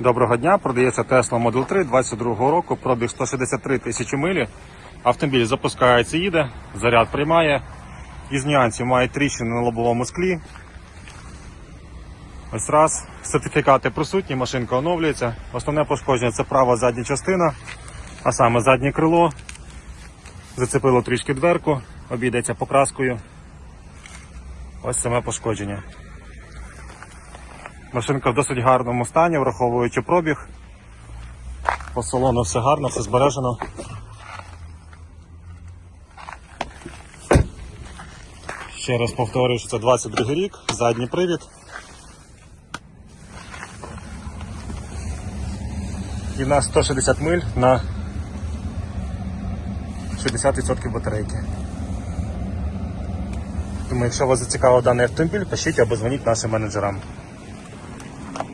Доброго дня, продається Tesla Model 3 22 року, пробіг 163 тисячі милі. Автомобіль запускається, їде, заряд приймає. Із нюансів має тріщини на лобовому склі. Ось раз. Сертифікати присутні, машинка оновлюється. Основне пошкодження це права задня частина, а саме заднє крило. Зацепило трішки дверку, обійдеться покраскою. Ось саме пошкодження. Машинка в досить гарному стані, враховуючи пробіг. По салону все гарно, все збережено. Ще раз повторюю, що це 22 рік, задній привід. І в нас 160 миль на 60% батарейки. Тому, якщо вас зацікавив даний автомобіль, пишіть або дзвоніть нашим менеджерам.